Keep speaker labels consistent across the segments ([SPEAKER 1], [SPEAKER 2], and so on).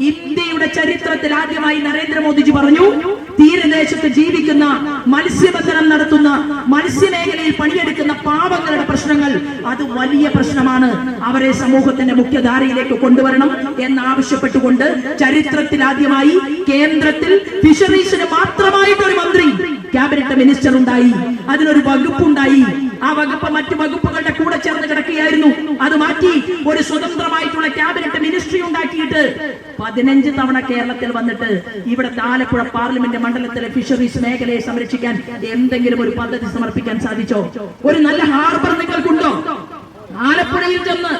[SPEAKER 1] ഇന്ത്യയുടെ ചരിത്രത്തിൽ ആദ്യമായി നരേന്ദ്രമോദിജി പറഞ്ഞു തീരദേശത്ത് ജീവിക്കുന്ന മത്സ്യബന്ധനം നടത്തുന്ന മത്സ്യമേഖലയിൽ പണിയെടുക്കുന്ന പാവങ്ങളുടെ പ്രശ്നങ്ങൾ അത് വലിയ പ്രശ്നമാണ്. അവരെ സമൂഹത്തിന്റെ മുഖ്യധാരയിലേക്ക് കൊണ്ടുവരണം എന്നാവശ്യപ്പെട്ടുകൊണ്ട് ചരിത്രത്തിൽ ആദ്യമായി കേന്ദ്രത്തിൽ ഫിഷറീസിന് ക്യാബിനറ്റ് മിനിസ്റ്റർ ഉണ്ടായി അതിനൊരു വകുപ്പുണ്ടായി. ആ വകുപ്പ് മറ്റു വകുപ്പുകളുടെ കൂടെ ചേർന്ന് കിടക്കുകയായിരുന്നു. അത് മാറ്റി ഒരു സ്വതന്ത്രമായിട്ടുള്ള ക്യാബിനറ്റ് മിനിസ്ട്രി ഉണ്ടാക്കിയിട്ട് പതിനഞ്ച് തവണ കേരളത്തിൽ വന്നിട്ട് ഇവിടെ ആലപ്പുഴ പാർലമെന്റ് മണ്ഡലത്തിലെ ഫിഷറീസ് മേഖലയെ സംരക്ഷിക്കാൻ എന്തെങ്കിലും ഒരു പദ്ധതി സമർപ്പിക്കാൻ സാധിച്ചോ? ഒരു നല്ല ഹാർബർ നിങ്ങൾക്കുണ്ടോ? ആലപ്പുഴയിൽ ചെന്ന്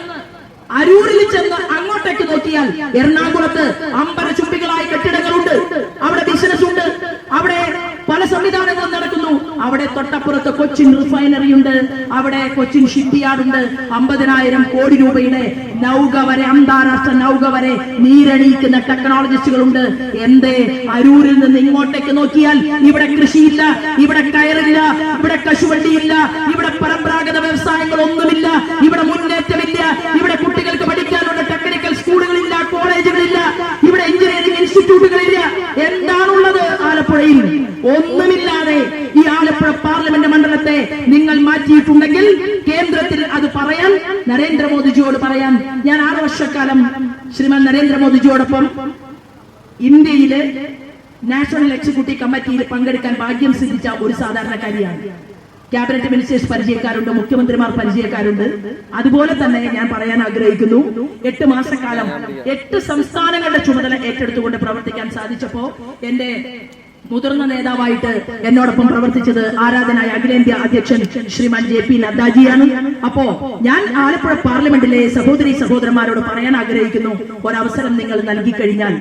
[SPEAKER 1] അരൂരിൽ ചെന്ന് അങ്ങോട്ടേക്ക് നോക്കിയാൽ എറണാകുളത്ത് അമ്പര ചുംബികളായ കെട്ടിടങ്ങളുണ്ട് അവിടെ ബിസിനസ് ഉണ്ട് അവിടെ സംവിധാനങ്ങളും നടക്കുന്നു. അവിടെ തൊട്ടപ്പുറത്ത് കൊച്ചിൻ റിഫൈനറി ഉണ്ട് അവിടെ കൊച്ചിൻ ഷിപ്പ്യാർഡ് ഉണ്ട് അമ്പതിനായിരം കോടി രൂപയുടെ നൗക വരെ അന്താരാഷ്ട്ര നൗക വരെ നീരണിയിക്കുന്ന ടെക്നോളജിസ്റ്റുകളുണ്ട്. എന്തേ? അരൂരിൽ നിന്ന് ഇങ്ങോട്ടേക്ക് നോക്കിയാൽ ഇവിടെ കൃഷിയില്ല ഇവിടെ കയറില്ല ഇവിടെ കശുവണ്ടിയില്ല ഇവിടെ പരമ്പരാഗത വ്യവസായങ്ങൾ ഒന്നുമില്ല ഇവിടെ മുന്നേറ്റമില്ല ഇവിടെ കുട്ടികൾക്ക് പഠിക്കാനുള്ള ടെക്നിക്കൽ സ്കൂളുകളില്ല കോളേജുകളില്ല ഇവിടെ എഞ്ചിനീയറിംഗ് ഇൻസ്റ്റിറ്റ്യൂട്ടുകളില്ല എന്താണുള്ളത് ആലപ്പുഴയിൽ? ഒന്നുമില്ലാതെ ഈ ആലപ്പുഴ പാർലമെന്റ് മണ്ഡലത്തെ നിങ്ങൾ മാറ്റിയിട്ടുണ്ടെങ്കിൽ കേന്ദ്രത്തിൽ അത് പറയാൻ നരേന്ദ്രമോദിജിയോട് പറയാൻ ഞാൻ ആറ് വർഷക്കാലം ശ്രീമാൻ നരേന്ദ്രമോദിജിയോടൊപ്പം ഇന്ത്യയിലെ നാഷണൽ എക്സിക്യൂട്ടീവ് കമ്മിറ്റിയിൽ പങ്കെടുക്കാൻ ഭാഗ്യം സിദ്ധിച്ച ഒരു സാധാരണക്കാരിയാണ്. ക്യാബിനറ്റ് മിനിസ്റ്റേഴ്സ് പരിചയക്കാരുണ്ട് മുഖ്യമന്ത്രിമാർ പരിചയക്കാരുണ്ട്. അതുപോലെ തന്നെ ഞാൻ പറയാൻ ആഗ്രഹിക്കുന്നു എട്ട് മാസക്കാലം എട്ട് സംസ്ഥാനങ്ങളുടെ ചുമതല ഏറ്റെടുത്തുകൊണ്ട് പ്രവർത്തിക്കാൻ സാധിച്ചപ്പോ എന്റെ മുതിർന്ന നേതാവായിട്ട് എന്നോടൊപ്പം പ്രവർത്തിച്ചത് ആരാധനായ അഖിലേന്ത്യാ അധ്യക്ഷൻ ശ്രീമാൻ ജെ പി നദ്ദാജിയാണ്. അപ്പോ ഞാൻ ആലപ്പുഴ പാർലമെന്റിലെ സഹോദരി സഹോദരന്മാരോട് പറയാൻ ആഗ്രഹിക്കുന്നു. ഒരവസരം നിങ്ങൾ നൽകി കഴിഞ്ഞാൽ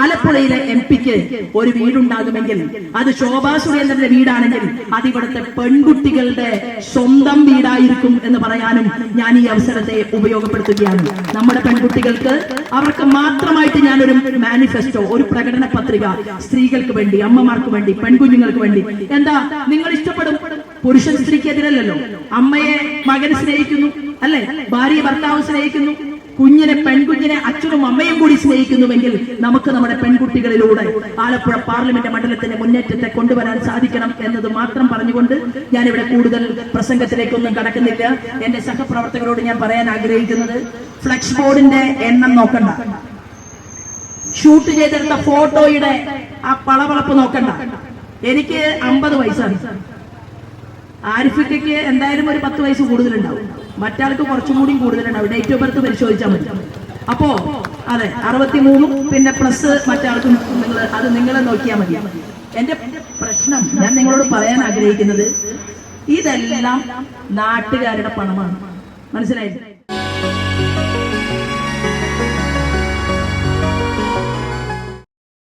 [SPEAKER 1] ആലപ്പുഴയിലെ എം പിക്ക് ഒരു വീടുണ്ടാകുമെങ്കിൽ അത് ശോഭാ സുരേന്ദ്രന്റെ വീടാണെങ്കിൽ അത് ഇവിടുത്തെ പെൺകുട്ടികളുടെ സ്വന്തം വീടായിരിക്കും എന്ന് പറയാനും ഞാൻ ഈ അവസരത്തെ ഉപയോഗപ്പെടുത്തുകയാണ്. നമ്മുടെ പെൺകുട്ടികൾക്ക് അവർക്ക് മാത്രമായിട്ട് ഞാനൊരു മാനിഫെസ്റ്റോ ഒരു പ്രകടന പത്രിക സ്ത്രീകൾക്ക് വേണ്ടി അമ്മമാർക്ക് വേണ്ടി പെൺകുഞ്ഞുങ്ങൾക്ക് വേണ്ടി. എന്താ? നിങ്ങൾ ഇഷ്ടപ്പെടും? പുരുഷൻ സ്ത്രീക്ക് എതിരല്ലല്ലോ. അമ്മയെ മകൻ സ്നേഹിക്കുന്നു അല്ലെ? ഭാര്യ ഭർത്താവ് സ്നേഹിക്കുന്നു കുഞ്ഞിനെ പെൺകുഞ്ഞിനെ അച്ഛനും അമ്മയും കൂടി സ്നേഹിക്കുന്നുവെങ്കിൽ നമുക്ക് നമ്മുടെ പെൺകുട്ടികളിലൂടെ ആലപ്പുഴ പാർലമെന്റ് മണ്ഡലത്തിന്റെ മുന്നേറ്റത്തെ കൊണ്ടുവരാൻ സാധിക്കണം എന്നത് മാത്രം പറഞ്ഞുകൊണ്ട് ഞാനിവിടെ കൂടുതൽ പ്രസംഗത്തിലേക്കൊന്നും കടക്കുന്നില്ല. എന്റെ സഹപ്രവർത്തകരോട് ഞാൻ പറയാൻ ആഗ്രഹിക്കുന്നത് ഫ്ലക്സ് ബോർഡിന്റെ എണ്ണം നോക്കണ്ട. ഷൂട്ട് ചെയ്തെടുത്ത ഫോട്ടോയുടെ ആ പളവളപ്പ് നോക്കണ്ട. എനിക്ക് അമ്പത് വയസ്സാണ്. ആരിഫിക്കയ്ക്ക് എന്തായാലും ഒരു പത്ത് വയസ്സ് കൂടുതലുണ്ടാവും. മറ്റാൾക്ക് കുറച്ചും കൂടി കൂടുതലുണ്ടാവും. ഡേറ്റ് ഓഫ് ബർത്ത് പരിശോധിച്ചാൽ മതി. അപ്പോ അതെ അറുപത്തി മൂന്നും പിന്നെ പ്ലസ് മറ്റാൾക്കും നിങ്ങൾ അത് നിങ്ങളെ നോക്കിയാൽ മതി. എന്റെ പ്രശ്നം ഞാൻ നിങ്ങളോട് പറയാൻ ആഗ്രഹിക്കുന്നത് ഇതെല്ലാം നാട്ടുകാരുടെ പണമാണ്. മനസ്സിലായില്ലേ?